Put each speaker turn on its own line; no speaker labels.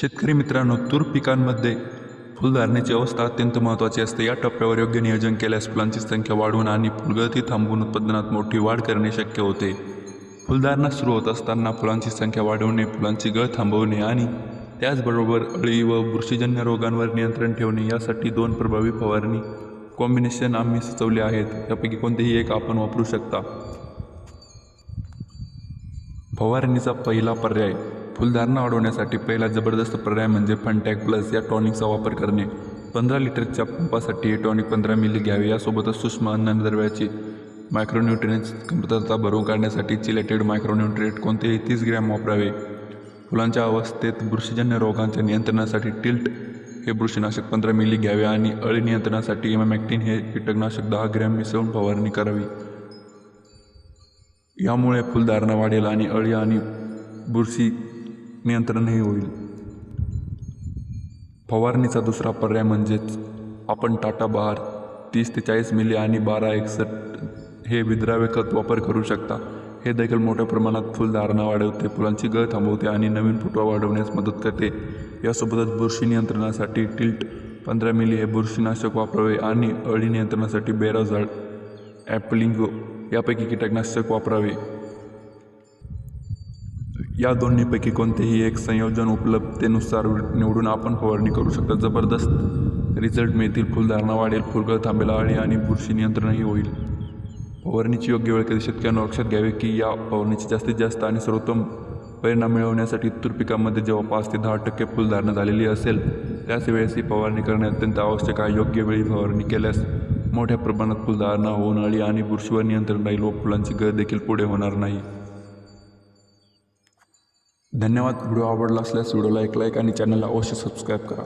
शेतकरी मित्रांनो तूर पिकांमध्ये फुलधारणेची अवस्था अत्यंत महत्त्वाची असते. या टप्प्यावर योग्य नियोजन केल्यास फुलांची संख्या वाढवून आणि फुलगळती थांबवून उत्पादनात मोठी वाढ करणे शक्य होते. फुलधारणा सुरू होत असताना फुलांची संख्या वाढवणे फुलांची गळ थांबवणे आणि त्याचबरोबर अळी व बुरशीजन्य रोगांवर नियंत्रण ठेवणे यासाठी दोन प्रभावी फवारणी कॉम्बिनेशन आम्ही सुचवले आहेत. यापैकी कोणतेही एक आपण वापरू शकता. फवारणीचा पहिला पर्याय फुलधारणा वाढवण्यासाठी पहिला जबरदस्त पर्याय म्हणजे फनटॅक प्लस या टॉनिकचा वापर करणे. पंधरा लिटरच्या पंपासाठी हे टॉनिक पंधरा मिली घ्यावे. यासोबतच सूक्ष्म अन्नद्रव्याची मायक्रोन्युट्रिएंट्स कमतरता भरून काढण्यासाठी चिलेटेड मायक्रोन्युट्रिएट कोणतेही तीस ग्रॅम वापरावे. फुलांच्या अवस्थेत बुरशीजन्य रोगांच्या नियंत्रणासाठी टिल्ट हे बुरशीनाशक पंधरा मिली घ्यावे आणि अळी नियंत्रणासाठी इमामॅक्टिन हे कीटकनाशक दहा ग्रॅम मिसळून फवारणी करावी. यामुळे फुलधारणा वाढेल आणि अळी आणि बुरशी नियंत्रणही होईल. फवारणीचा दुसरा पर्याय म्हणजेच आपण टाटा बहार तीस ते चाळीस मिली आणि बारा एकसष्ट हे विद्राव्य खत वापर करू शकता. हे देखील मोठ्या प्रमाणात फुलधारणा वाढवते फुलांची गळ थांबवते आणि नवीन फुटवा वाढवण्यास मदत करते. यासोबतच बुरशी नियंत्रणासाठी टिल्ट पंधरा मिली हे बुरशीनाशक वापरावे आणि अळी नियंत्रणासाठी बेराझाड ॲपलिंगो यापैकी कीटकनाशक वापरावे. या दोन्हीपैकी कोणतेही एक संयोजन उपलब्धतेनुसार निवडून आपण फवारणी करू शकता. जबरदस्त रिझल्ट मिळतील फुलधारणा वाढेल फुलगळ थांबेला अळी आणि बुरशी नियंत्रणही होईल. फवारणीची योग्य वेळ कधी शेतकऱ्यांना लक्षात घ्यावे की या फवारणीची जास्तीत जास्त आणि सर्वोत्तम परिणाम मिळवण्यासाठी तूर पिकामध्ये जेव्हा पाच ते दहा टक्के फुलधारणा झालेली असेल. त्याच वेळेस ही फवारणी करणे अत्यंत आवश्यक आहे. योग्य वेळी फवारणी केल्यास मोठ्या प्रमाणात फुलधारणा होऊन अळी आणि बुरशीवर नियंत्रण राहील व फुलांची गळ देखील पुढे होणार नाही. धन्यवाद. व्हिडिओ आवडला असल्यास व्हिडिओला एक लाईक आणि चॅनलला अवश्य सबस्क्राईब करा.